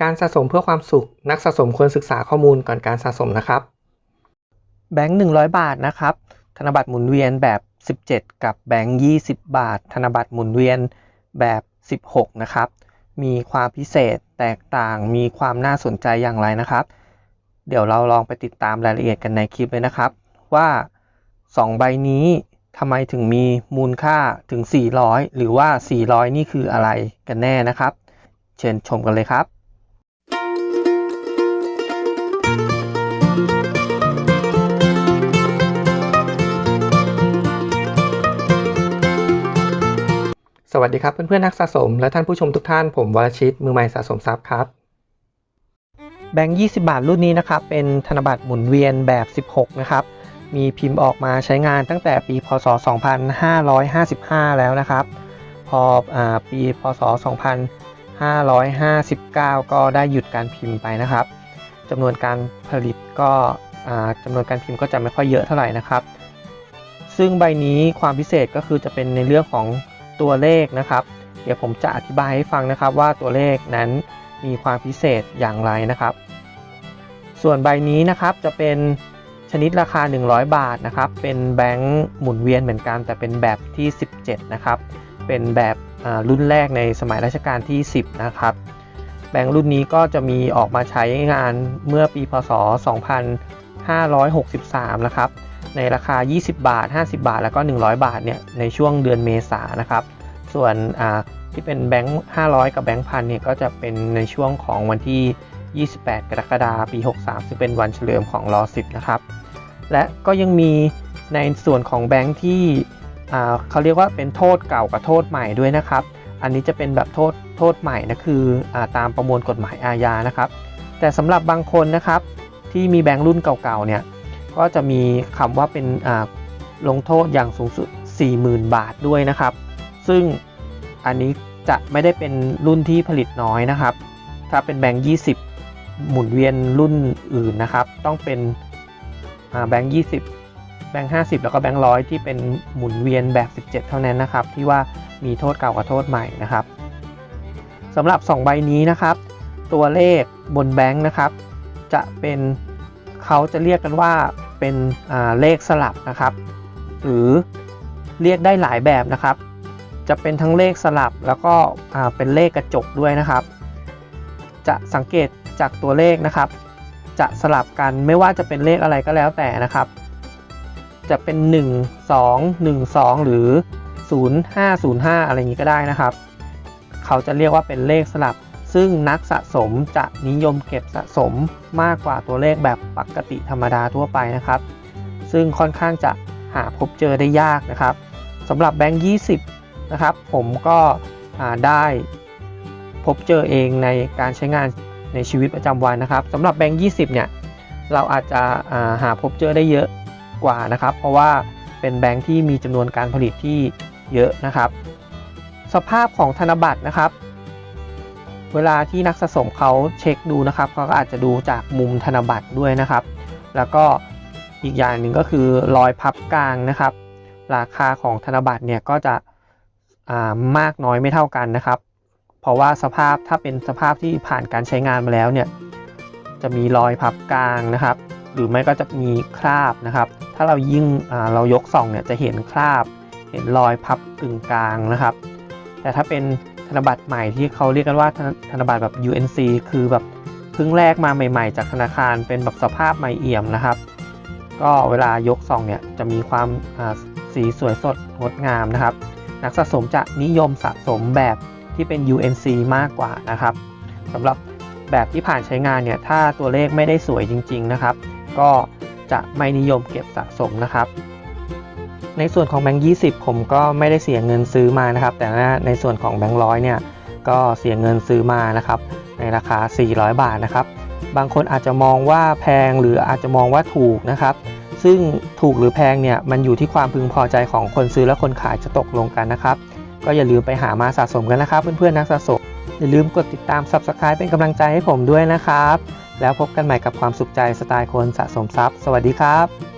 การสะสมเพื่อความสุข นักสะสมควรศึกษาข้อมูลก่อนการสะสมนะครับ แบงค์100 บาทนะครับ ธนบัตรหมุนเวียนแบบ 17 กับแบงค์20 บาท ธนบัตรหมุนเวียนแบบ 16 นะครับ มีความพิเศษแตกต่างมีความน่าสนใจอย่างไรนะครับ เดี๋ยวเราลองไปติดตามรายละเอียดกันในคลิปเลยนะครับ ว่า 2 ใบนี้ทำไมถึงมีมูลค่าถึง 400 หรือว่า 400 นี่คืออะไรกันแน่นะครับ เชิญชมกันเลยครับ วัสดีครับเพื่อนๆนักสะสมและท่านผู้ชมทุกท่านผมวรชิตมือใหม่สะสมทรัพย์ครับ แบงค์ 20 บาทรุ่นนี้นะครับ เป็นธนบัตรหมุนเวียนแบบ 16 นะครับ มีพิมพ์ออกมาใช้งานตั้งแต่ปีพศ 2555 แล้วนะครับ พออาปีพศ 2559 ก็ได้หยุดการพิมพ์ไปนะครับจำนวนการผลิตก็จำนวนการพิมพ์ก็จะไม่ค่อยเยอะเท่าไหร่นะครับ ซึ่งใบนี้ความพิเศษก็คือจะเป็นในเรื่องของ ตัวเลขนะครับ เดี๋ยวผมจะอธิบายให้ฟังนะครับว่าตัวเลขนั้นมีความพิเศษอย่างไรนะครับ ส่วนใบนี้นะครับจะเป็นชนิดราคา 100 บาทนะครับ เป็นแบงค์หมุนเวียนเหมือนกัน แต่เป็นแบบที่ 17 นะครับ เป็นแบบรุ่นแรกในสมัยรัชกาลที่ 10 นะครับ แบงค์รุ่นนี้ก็จะมีออกมาใช้งานเมื่อปีพศ 563 นะครับ ในราคา 20 บาท 50 บาท แล้วก็ 100 บาท เนี่ย ในช่วงเดือนเมษานะครับ ส่วนอ่าที่เป็นแบงค์ 500 กับแบงค์พันเนี่ย ก็จะเป็นในช่วงของวันที่ 28 กรกฎาคม ปี 63 ซึ่งเป็นวันเฉลิมของรอ10 นะครับ และก็ยังมีในส่วนของแบงค์ที่อ่าเขาเรียกว่าเป็นโทษเก่ากับโทษใหม่ด้วยนะครับ อันนี้จะเป็นแบบโทษโทษใหม่นะคืออาตามประมวลกฎหมายอาญานะครับ แต่สำหรับบางคนนะครับ ที่มีแบงค์รุ่นเก่าๆเนี่ยก็จะมีคำว่าเป็นอ่าลงโทษอย่างสูงสุด 40,000 บาทด้วยนะครับ ซึ่งอันนี้จะไม่ได้เป็นรุ่นที่ผลิตน้อยนะครับ ถ้าเป็นแบงค์ 20 หมุนเวียนรุ่นอื่นนะครับ ต้องเป็นอ่าแบงค์ 20 แบงค์ 50 แล้วก็แบงค์ร้อยที่เป็นหมุนเวียนแบบ 17 เท่านั้นนะครับ ที่ว่ามีโทษเก่ากับโทษใหม่นะครับสำหรับ 2 ใบนี้นะครับ ตัวเลขบนแบงค์นะครับ จะเป็น เขาจะเรียกกันว่าเป็นเลขสลับนะครับ หรือเรียกได้หลายแบบนะครับ จะเป็นทั้งเลขสลับแล้วก็เป็นเลขกระจกด้วยนะครับ จะสังเกตจากตัวเลขนะครับ จะสลับกันไม่ว่าจะเป็นเลขอะไรก็แล้วแต่นะครับ จะเป็น 1 2 1 2 หรือ 0 5 0 5 อะไรอย่างนี้ก็ได้นะครับ เขาจะเรียกว่าเป็นเลขสลับ ซึ่งนักสะสมจะนิยมเก็บสะสมมากกว่าตัวเลขแบบปกติธรรมดาทั่วไปนะครับ ซึ่งค่อนข้างจะหาพบเจอได้ยากนะครับสำหรับแบงค์20 นะครับ ผมก็ได้พบเจอเองในการใช้งานในชีวิตประจำวันนะครับสำหรับแบงค์20 เนี่ย เราอาจจะาหาพบเจอได้เยอะกว่านะครับ เพราะว่าเป็นแบงค์ที่มีจำนวนการผลิตที่เยอะนะครับ สภาพของธนบัตรนะครับ เวลาที่นักสะสมเขาเช็คดูนะครับเขาก็อาจจะดูจากมุมธนบัตรด้วยนะครับ แล้วก็อีกอย่างหนึ่งก็คือรอยพับกลางนะครับ ราคาของธนบัตรเนี่ยก็จะามากน้อยไม่เท่ากันนะครับ เพราะว่าสภาพถ้าเป็นสภาพที่ผ่านการใช้งานมาแล้วเนี่ยจะมีรอยพับกลางนะครับ หรือไม่ก็จะมีคราบนะครับ ถ้าเรายิ่งเรายกส่องเนี่ยจะเห็นคราบ เห็นรอยพับกึ่งกลางนะครับ แต่ถ้าเป็น ธนบัตรใหม่ที่เขาเรียกกันว่าธนบัตรแบบ UNC คือแบบเพิ่งแลกมาใหม่ๆ จากธนาคารเป็นแบบสภาพใหม่เอี่ยมนะครับ ก็เวลายกส่องเนี่ยจะมีความสีสวยสดงดงามนะครับ นักสะสมจะนิยมสะสมแบบที่เป็น UNC มากกว่านะครับสำหรับแบบที่ผ่านใช้งานเนี่ยถ้าตัวเลขไม่ได้สวยจริง ๆนะครับ ก็จะไม่นิยมเก็บสะสมนะครับ ในส่วนของแบงค์20ผมก็ไม่ได้เสียเงินซื้อมานะครับ แต่ว่าในส่วนของแบงค์ร้อยเนี่ยก็เสียเงินซื้อมานะครับ ในราคา 400 บาทนะครับ บางคนอาจจะมองว่าแพงหรืออาจจะมองว่าถูกนะครับ ซึ่งถูกหรือแพงเนี่ยมันอยู่ที่ความพึงพอใจของคนซื้อและคนขายจะตกลงกันนะครับ ก็อย่าลืมไปหามาสะสมกันนะครับ เพื่อนๆนักสะสมอย่าลืมกดติดตาม Subscribe เป็นกำลังใจให้ผมด้วยนะครับ แล้วพบกันใหม่กับความสุขใจสไตล์คนสะสมทรัพย์ สวัสดีครับ